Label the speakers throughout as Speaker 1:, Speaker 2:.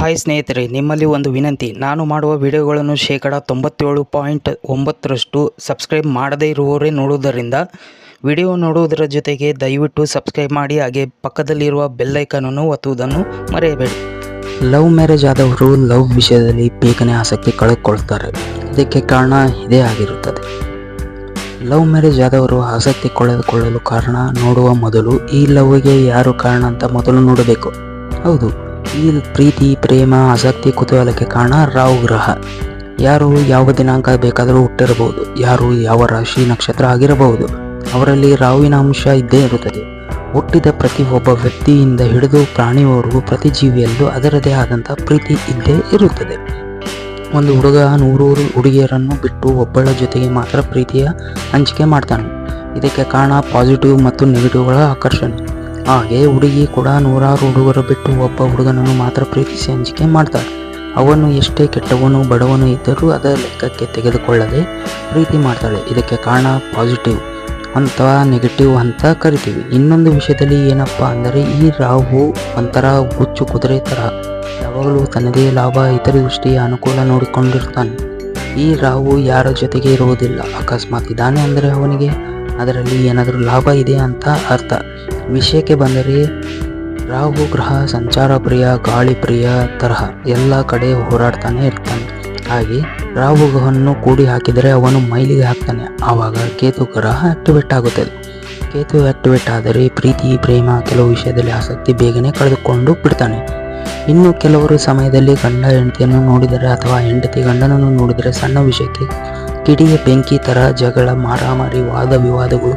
Speaker 1: Hi ಸ್ನೇಹಿತರೆ, ನಿಮ್ಮಲ್ಲಿ ಒಂದು ವಿನಂತಿ. ನಾನು ಮಾಡುವ ವಿಡಿಯೋಗಳನ್ನು ಶೇಕಡ ತೊಂಬತ್ತೇಳು ಪಾಯಿಂಟ್ ಒಂಬತ್ತರಷ್ಟು ಸಬ್ಸ್ಕ್ರೈಬ್ ಮಾಡದೇ ಇರುವವರೇ ನೋಡುವುದರಿಂದ ವಿಡಿಯೋ ನೋಡುವುದರ ಜೊತೆಗೆ ದಯವಿಟ್ಟು ಸಬ್ಸ್ಕ್ರೈಬ್ ಮಾಡಿ, ಹಾಗೆ ಪಕ್ಕದಲ್ಲಿರುವ ಬೆಲ್ಲೈಕನನ್ನು ಒತ್ತುವುದನ್ನು ಮರೆಯಬೇಡಿ. ಲವ್ ಮ್ಯಾರೇಜ್ ಆದವರು ಲವ್ ವಿಷಯದಲ್ಲಿ ಬೇಗನೆ ಆಸಕ್ತಿ ಕಳೆದುಕೊಳ್ತಾರೆ. ಇದಕ್ಕೆ ಕಾರಣ ಇದೇ ಆಗಿರುತ್ತದೆ. ಲವ್ ಮ್ಯಾರೇಜ್ ಆದವರು ಆಸಕ್ತಿ ಕಳೆದುಕೊಳ್ಳಲು ಕಾರಣ ನೋಡುವ ಮೊದಲು ಈ ಲವ್ಗೆ ಯಾರು ಕಾರಣ ಅಂತ ಮೊದಲು ನೋಡಬೇಕು. ಹೌದು. ಪ್ರೀತಿ, ಪ್ರೇಮ, ಆಸಕ್ತಿ, ಕುತೂಹಲಕ್ಕೆ ಕಾರಣ ರಾಹು ಗ್ರಹ. ಯಾರು ಯಾವ ದಿನಾಂಕ ಬೇಕಾದರೂ ಹುಟ್ಟಿರಬಹುದು, ಯಾರು ಯಾವ ರಾಶಿ ನಕ್ಷತ್ರ ಆಗಿರಬಹುದು, ಅವರಲ್ಲಿ ರಾಹುವಿನ ಅಂಶ ಇದ್ದೇ ಇರುತ್ತದೆ. ಹುಟ್ಟಿದ ಪ್ರತಿ ಒಬ್ಬ ವ್ಯಕ್ತಿಯಿಂದ ಹಿಡಿದು ಪ್ರಾಣಿಯವರೆಗೂ ಪ್ರತಿ ಜೀವಿಯಲ್ಲೂ ಅದರದೇ ಆದಂಥ ಪ್ರೀತಿ ಇದ್ದೇ ಇರುತ್ತದೆ. ಒಂದು ಹುಡುಗ ನೂರೂರು ಹುಡುಗಿಯರನ್ನು ಬಿಟ್ಟು ಒಬ್ಬಳ ಜೊತೆಗೆ ಮಾತ್ರ ಪ್ರೀತಿಯ ಹಂಚಿಕೆ ಮಾಡ್ತಾನೆ. ಇದಕ್ಕೆ ಕಾರಣ ಪಾಸಿಟಿವ್ ಮತ್ತು ನೆಗೆಟಿವ್ಗಳ ಆಕರ್ಷಣೆ. ಹಾಗೆ ಹುಡುಗಿ ಕೂಡ ನೂರಾರು ಹುಡುಗರು ಬಿಟ್ಟು ಒಬ್ಬ ಹುಡುಗನನ್ನು ಮಾತ್ರ ಪ್ರೀತಿಸಿ ಹಂಚಿಕೆ ಮಾಡ್ತಾಳೆ. ಅವನು ಎಷ್ಟೇ ಕೆಟ್ಟವನು ಬಡವನು ಇದ್ದರೂ ಅದರ ಲೆಕ್ಕಕ್ಕೆ ತೆಗೆದುಕೊಳ್ಳದೆ ಪ್ರೀತಿ ಮಾಡ್ತಾಳೆ. ಇದಕ್ಕೆ ಕಾರಣ ಪಾಸಿಟಿವ್ ಅಂತ ನೆಗೆಟಿವ್ ಅಂತ ಕರಿತೀವಿ. ಇನ್ನೊಂದು ವಿಷಯದಲ್ಲಿ ಏನಪ್ಪ ಅಂದರೆ ಈ ರಾಹು ಒಂಥರ ಹುಚ್ಚು ಕುದುರೆ ಥರ. ಯಾವಾಗಲೂ ತನ್ನದೇ ಲಾಭ ಇತರ ದೃಷ್ಟಿಯ ಅನುಕೂಲ ನೋಡಿಕೊಂಡಿರ್ತಾನೆ. ಈ ರಾಹು ಯಾರ ಜೊತೆಗೆ ಇರುವುದಿಲ್ಲ. ಅಕಸ್ಮಾತ್ ಇದ್ದಾನೆ ಅಂದರೆ ಅವನಿಗೆ ಅದರಲ್ಲಿ ಏನಾದರೂ ಲಾಭ ಇದೆ ಅಂತ ಅರ್ಥ. ವಿಷಯಕ್ಕೆ ಬಂದರೆ ರಾಹು, ಗ್ರಹ, ಸಂಚಾರ ಪ್ರಿಯ, ಗಾಳಿ ಪ್ರಿಯ, ತರಹ ಎಲ್ಲ ಕಡೆ ಹೋರಾಡ್ತಾನೆ ಇರ್ತಾನೆ. ಹಾಗೆ ರಾಹು ಗ್ರಹವನ್ನು ಕೂಡಿ ಹಾಕಿದರೆ ಅವನು ಮೈಲಿಗೆ ಹಾಕ್ತಾನೆ. ಆವಾಗ ಕೇತು ಗ್ರಹ ಆಕ್ಟಿವೇಟ್ ಆಗುತ್ತದೆ ಕೇತು ಆಕ್ಟಿವೇಟ್ ಆದರೆ ಪ್ರೀತಿ, ಪ್ರೇಮ ಕೆಲವು ವಿಷಯದಲ್ಲಿ ಆಸಕ್ತಿ ಬೇಗನೆ ಕಳೆದುಕೊಂಡು ಬಿಡ್ತಾನೆ. ಇನ್ನು ಕೆಲವರು ಸಮಯದಲ್ಲಿ ಗಂಡ ಹೆಂಡತಿಯನ್ನು ನೋಡಿದರೆ ಅಥವಾ ಹೆಂಡತಿ ಗಂಡನನ್ನು ನೋಡಿದರೆ ಸಣ್ಣ ವಿಷಯಕ್ಕೆ ಕಿಡಿಯ ಬೆಂಕಿ ಥರ ಜಗಳ, ಮಾರಾಮಾರಿ, ವಾದ ವಿವಾದಗಳು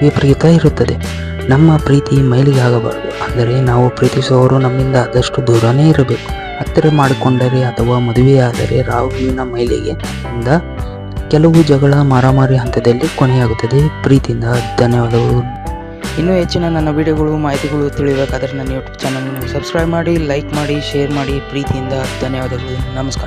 Speaker 1: ವಿಪರೀತ ಇರುತ್ತದೆ. ನಮ್ಮ ಪ್ರೀತಿ ಮೈಲಿಗೆ ಆಗಬಾರದು ಅಂದರೆ ನಾವು ಪ್ರೀತಿಸುವವರು ನಮ್ಮಿಂದ ಆದಷ್ಟು ದೂರನೇ ಇರಬೇಕು. ಹತ್ತಿರ ಮಾಡಿಕೊಂಡರೆ ಅಥವಾ ಮದುವೆಯಾದರೆ ರಾಹುವಿನ ಮೈಲಿಗೆ ಇಂದ ಕೆಲವು ಜಗಳ ಮಾರಾಮಾರಿ ಹಂತದಲ್ಲಿ ಕೊನೆಯಾಗುತ್ತದೆ. ಪ್ರೀತಿಯಿಂದ ಧನ್ಯವಾದಗಳು. ಇನ್ನೂ ಹೆಚ್ಚಿನ ನನ್ನ ವಿಡಿಯೋಗಳು, ಮಾಹಿತಿಗಳು ತಿಳಿಯಬೇಕಾದರೆ ನನ್ನ ಯೂಟ್ಯೂಬ್ ಚಾನಲ್ನ ಸಬ್ಸ್ಕ್ರೈಬ್ ಮಾಡಿ ಲೈಕ್ ಮಾಡಿ ಶೇರ್ ಮಾಡಿ. ಪ್ರೀತಿಯಿಂದ ಧನ್ಯವಾದಗಳು. ನಮಸ್ಕಾರ.